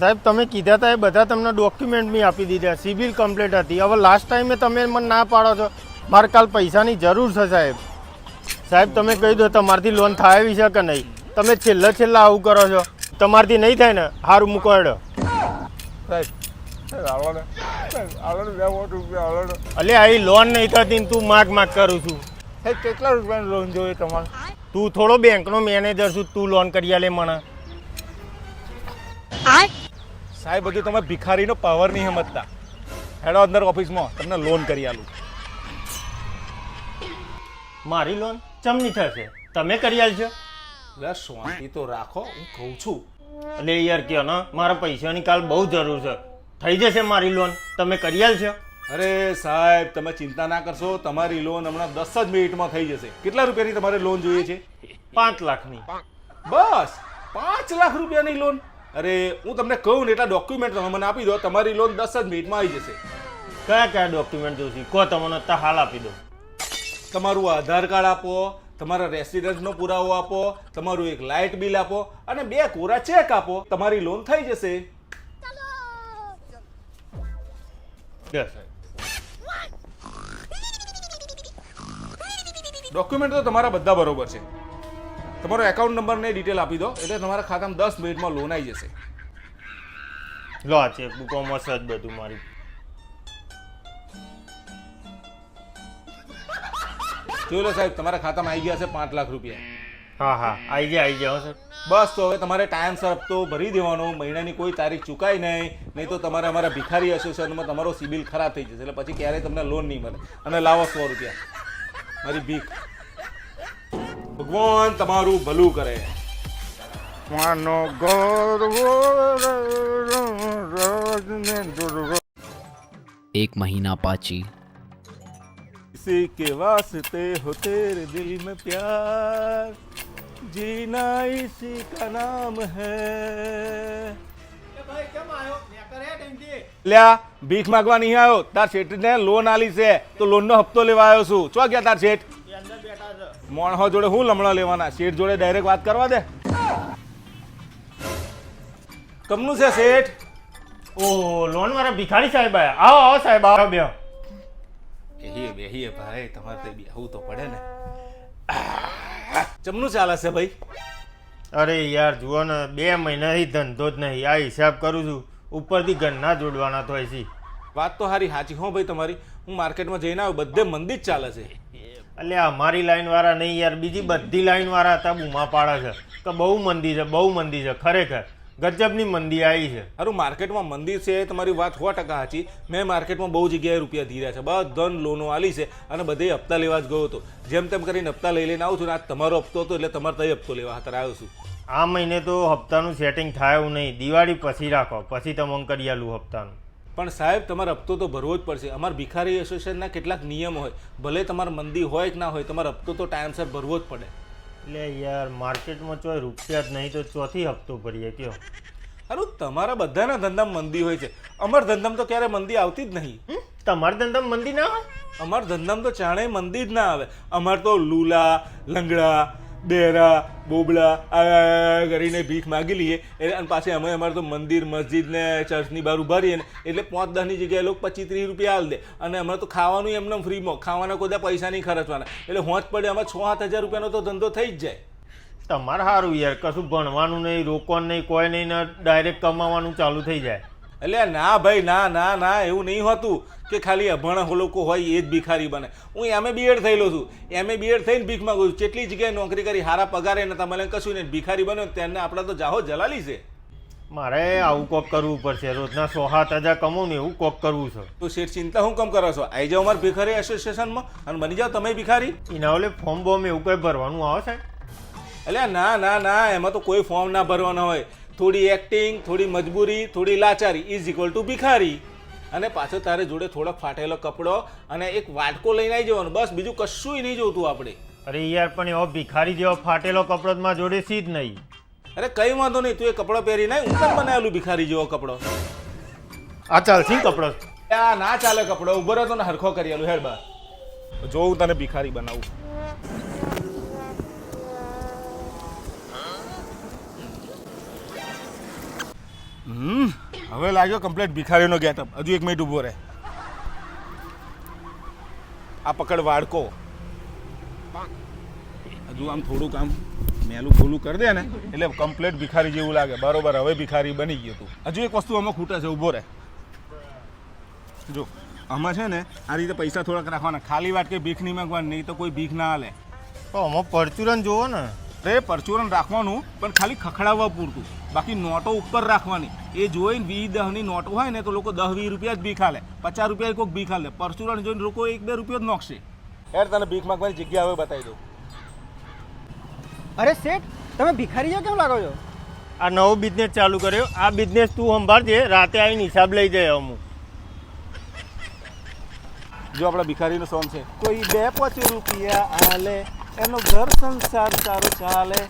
સાહેબ તમે કીધા હતા એ બધા તમને ડોક્યુમેન્ટ બી આપી દીધા. સિવિલ કમ્પ્લેટ હતી. હવે લાસ્ટ ટાઈમે તમે મને ના પાડો છો. મારે કાલ પૈસાની જરૂર છે સાહેબ. સાહેબ તમે કહી દો તમારથી લોન થાય એવી છે કે નહીં? તમે છેલ્લા છેલ્લા આવું કરો છો. તમારથી નહીં થાય ને સારું મૂકો સાહેબ અલે આ લોન નહીં થતી ને તું માગ માગ કરું છું. કેટલા રૂપિયાની લોન જોઈએ તમારે? તું થોડો બેંકનો મેનેજર છું તું લોન કરી આલે મને. સાહેબ બધું તમે ભિખારીનો પાવર નહીં સમજતા. હેડો અંદર ઓફિસમાં તમને લોન કરી આલું. મારી લોન ચમની થશે? તમે કરી આલશો એટલે શાંતિ તો રાખો હું કહું છું. એટલે યાર કે ને મારા પૈસાની કાલ બહુ જરૂર છે. થઈ જશે મારી લોન તમે કરી આલશો અરે સાહેબ તમે ચિંતા ના કરશો તમારી લોન હમણાં દસ જ મિનિટમાં થઈ જશે. કેટલા રૂપિયાની તમારે લોન જોઈએ છે? પાંચ લાખની. બસ પાંચ લાખ રૂપિયાની લોન અરે હું તમને કહું ને એટલા ડોક્યુમેન્ટ તમે મને આપી દો તમારી લોન દસ જ મિનિટમાં આવી જશે. કયા કયા ડોક્યુમેન્ટ જોઈશે? કહો તમને અત્યારે હાલ આપી દો તમારું આધાર કાર્ડ આપો તમારા રેસિડન્સનો પુરાવો આપો તમારું એક લાઇટ બિલ આપો અને બે કોરા ચેક આપો તમારી લોન થઈ જશે. સાહેબ. ડોક્યુમેન્ટ તો તમારા બધા બરોબર છે. તમારો એકાઉન્ટ નંબર ને ડિટેલ આપી દો એટલે તમારા ખાતામાં દસ મિનિટમાં લોન આવી જશે. લો આ ચેકબુકોમાં કોમર્સ જ બધું મારી. જોઈ લો સાહેબ તમારા ખાતામાં આવી ગયા છે પાંચ લાખ રૂપિયા. હા હા આવી ગયા આવી ગયા સર બસ તો હવે તમારે ટાઈમસર હપ્તો ભરી દેવાનો મહિનાની કોઈ તારીખ ચૂકાય નહીં નહીં તો તમારે અમારા ભિખારી એસોસિએશનમાં તમારો સિબિલ ખરાબ થઈ જશે એટલે પછી ક્યારેય તમને લોન નહીં મળે. અને લાવો સો રૂપિયા. મારી ભીખ ભગવાન તમારું ભલું કરે માનો ગર્વ एक महीना पाची किसी के वास्ते हो तेरे दिल में प्यार जीना इसी का नाम है લ્યા ભીખ માગવા નહીં આવ્યો. તાર શેઠને લોન આલી છે. તો લોનનો હપ્તો લેવા આવ્યો છું. ચો ગયા તાર શેઠ? મોણહો જોડે હું લમણા લેવાના? શેઠ જોડે ડાયરેક્ટ વાત કરવા દે. કમનું છે શેઠ? ઓ લોન વાળા ભિખારી સાહેબ આયા. આવો આવો સાહેબ આવો બે બેહીએ બેહીએ ભાઈ. તમારે તો બેહવું તો પડે ને. ચમનું ચાલે છે ભાઈ? અરે યાર જુઓ ને બે મહિનાથી ધંધો જ નહીં. આ હિસાબ કરું છું. ઉપરથી ઘરના જોડવાના તો હશે વાત તો હારી સાચી હો ભાઈ તમારી. હું માર્કેટમાં જઈને આવ્યો બધે મંદી જ ચાલે છે. એટલે અમારી લાઈન વાળા નહીં યાર બીજી બધી લાઈન વાળા હતા બૂમા પાડે છે. કે બહુ મંદી છે બહુ મંદી છે ખરેખર. ગજબની મંદી આવી છે. હારું માર્કેટમાં મંદિર છે એ તમારી વાત સો ટકા સાચી. મેં માર્કેટમાં બહુ જગ્યાએ રૂપિયા ધીર્યા છે. બધા લોનો આલી છે અને બધે હપ્તા લેવા જ ગયો હતો. જેમ તેમ કરીને હપ્તા લઈ લઈને આવું છું ને આજ તમારો હપ્તો હતો એટલે તમારે તઈ હપ્તો લેવા હાથર આવ્યો છું. આ મહિને તો હપ્તાનું સેટિંગ થાય નહીં. દિવાળી પછી રાખો. પછી તમે કરી આલું હપ્તાનું. પણ સાહેબ તમારે હપ્તો તો ભરવો જ પડશે. અમારા ભિખારી એસોસિએશનના કેટલાક નિયમ હોય. ભલે તમારે મંદી હોય કે ના હોય તમારે હપ્તો તો ટાઈમસર ભરવો જ પડે. એટલે યાર માર્કેટમાં ચોય રૂપિયા જ નહીં તો ચોથી હપ્તો ભરીએ કયો? અરે તમારા બધાના ધંધામાં મંદી હોય છે. અમારા ધંધામાં તો ક્યારે મંદી આવતી જ નહીં. તમારા ધંધામાં મંદી ના હોય? અમારા ધંધામાં તો ચાણે મંદી જ ના આવે. અમારે તો લૂલા લંગડા બેરા બોબલા, આ કરીને ભીખ માગી લઈએ. અને પાછી અમે અમારે તો મંદિર, મસ્જિદ ને ચર્ચની બહાર ઊભા રહીએ ને, એટલે પાંચ દસની જગ્યાએ લોકો પચીસ ત્રીસ રૂપિયા આલ દે. અને અમારે તો ખાવાનું એમને ફ્રીમાં, ખાવાના કોઈ પૈસા નહીં ખર્ચવાના. એટલે હોંચ પડે અમારે છ સાત હજાર રૂપિયાનો તો ધંધો થઈ જ જાય. તમારે સારું યાર, કશું ભણવાનું નહીં, રોકવાનું નહીં, કોઈ નહીં, ને ડાયરેક્ટ કમાવાનું ચાલુ થઈ જાય. એટલે ના ભાઈ ના ના ના એવું નહીં હોતું કે ખાલી અભણ લોકો હોય એ જ ભિખારી બને. હું એમ બીએડ થયેલો છું. એમ બીએડ થઈને ભીખ માંગુ છું. કેટલી જગ્યાએ નોકરી કરી હારા પગારે નતા મને કશું નહીં. ભિખારી બન્યો તેને આપણે તો જાહો જલાલી છે. મારે આવું કોક કરવું પડશે. રોજના સો સાત હજાર કમાવું ને એવું કોક કરવું છે. તો શેઠ ચિંતા હું કેમ કરો છો? આવી જાઓ અમારે ભિખારી એસોસિએશનમાં અને બની જાઓ તમે ભિખારી. એના ઓલે ફોર્મ બોમ એવું કંઈ ભરવાનું આવે છે એટલે ના ના ના એમાં તો કોઈ ફોર્મ ના ભરવાના હોય. થોડી એક્ટિંગ થોડી મજબૂરી થોડી લાચારી ઇઝ ઇક્વલ ટુ ભિખારી. અને પાછો તારે જોડે થોડોક ફાટેલો કપડો અને એક વાટકો લઈને આવી જવાનું. બસ બીજું કશું નહીં જોતું આપણે. અરે યાર પણ એવો ભિખારી જેવો ફાટેલો કપડો માં જોડે સી જ નહીં. અરે કઈ વાંધો નહીં તું એ કપડો પહેરી નહીં હું બનાવેલું ભિખારી જેવો કપડો. આ ચાલશે કપડો? આ ના ચાલે કપડો ઊભો રહેતો ને હરખો કરી આલું હેડ બા. જો હું તને ભિખારી બનાવું. હમ. હવે લાગ્યો કમ્પ્લેટ ભિખારીનો ગેટઅપ હજુ એક મિનિટ ઊભો રહે. આ પકડ વાડકો. હજુ આમ થોડુંક આમ મેલું ખોલું કરી દે ને, એટલે કમ્પ્લેટ ભિખારી જેવું લાગે. બરોબર, હવે ભિખારી બની ગયો તું. હજુ એક વસ્તુ આમાં ખૂટે છે, ઊભો રહે. જો, આમાં છે ને, આ રીતે પૈસા થોડાક રાખવાના. ખાલી વાત કે ભીખ નહીં માંગવાની, નહીં તો કોઈ ભીખ ના હાલે. તો આમાં પરચુરન જોવો ને. અરે પરચુરણ રાખવાનું પણ ખાલી ખખડાવવા પૂરતું. બાકી નોટો ઉપર રાખવાની. એ જોઈને વીસ દહની નોટો હોય ને તો લોકો દસ વીસ રૂપિયા જ બી ખાલે. પચાસ રૂપિયા કોઈક બી ખાલે. પરચુરણ જોઈને લોકો એક બે રૂપિયા જ નોખશે. યાર તને ભીખ માંગવાની જગ્યા હવે બતાવી દઉં. અરે શેઠ તમે ભિખારી જેવા કેમ લાગો છો? આ નવો બિઝનેસ ચાલુ કર્યો. આ બિઝનેસ તું સંભાળજે રાતે આવીને હિસાબ લઈ જાય અમુક. જો આપણા ભિખારીનો સોંગ છે. કોઈ બે પાંચ રૂપિયા હાલે એનો ઘર સંસાર સારો ચાલે.